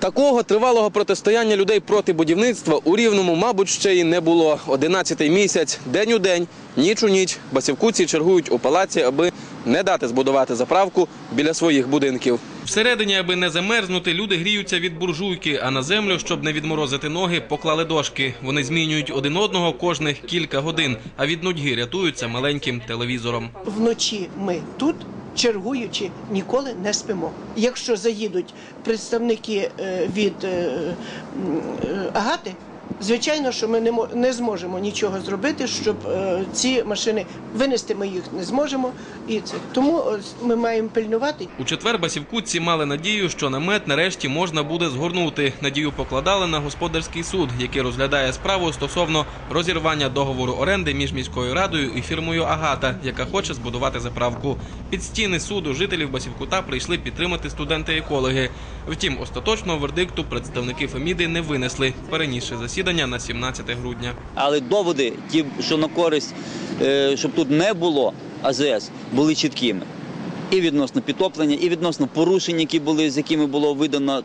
Такого тривалого протистояння людей проти будівництва у Рівному, мабуть, ще й не було. Одинадцятий місяць, день у день, ніч у ніч. Басівкуці чергують у палаці, аби не дати збудувати заправку біля своїх будинків. Всередині, аби не замерзнути, люди гріються від буржуйки, а на землю, щоб не відморозити ноги, поклали дошки. Вони змінюють один одного кожних кілька годин, а від нудьги рятуються маленьким телевізором. вночі ми тут, чергуючи, ніколи не спимо. Якщо заїдуть представники е, від е, е, Агати, звичайно, що ми не, не зможемо нічого зробити, щоб е, ці машини винести ми їх не зможемо. І це тому ми маємо пильнувати. У четвер басівкутці мали надію, що намет нарешті можна буде згорнути. Надію покладали на господарський суд, який розглядає справу стосовно розірвання договору оренди між міською радою і фірмою Агата, яка хоче збудувати заправку. Під стіни суду жителів Басівкута прийшли підтримати студенти-екологи. Втім, остаточного вердикту представники Феміди не винесли, перенісши засідання на 17 грудня. Але доводи, ті, що на користь, е, щоб тут не було АЗС, були чіткими. І відносно підтоплення, і відносно порушень, які були, з якими було видано.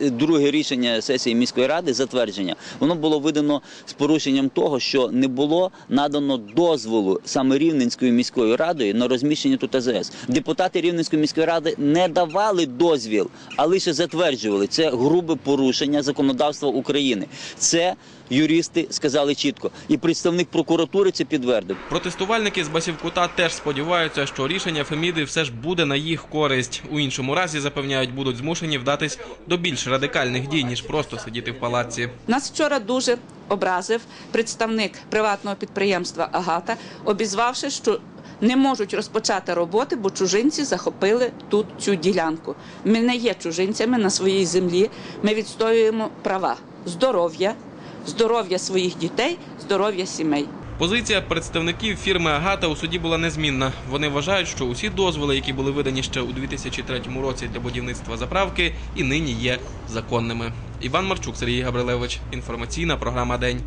Друге рішення сесії міської ради, затвердження, воно було видано з порушенням того, що не було надано дозволу саме Рівненською міською радою на розміщення тут АЗС. Депутати Рівненської міської ради не давали дозвіл, а лише затверджували. Це грубе порушення законодавства України. Це юристи сказали чітко, і представник прокуратури це підтвердив. Протестувальники з Басівкута теж сподіваються, що рішення Феміди все ж буде на їх користь. У іншому разі запевняють, будуть змушені вдатись до більш радикальних дій ніж просто сидіти в палаці. Нас вчора дуже образив представник приватного підприємства Агата, обізвавши, що не можуть розпочати роботи, бо чужинці захопили тут цю ділянку. Ми не є чужинцями на своїй землі. Ми відстоюємо права, здоров'я, здоров'я своїх дітей, здоров'я сімей. Позиція представників фірми Агата у суді була незмінна. Вони вважають, що усі дозволи, які були видані ще у 2003 році для будівництва заправки, і нині є законними. Іван Марчук, Сергій Габрилевич. Інформаційна програма День.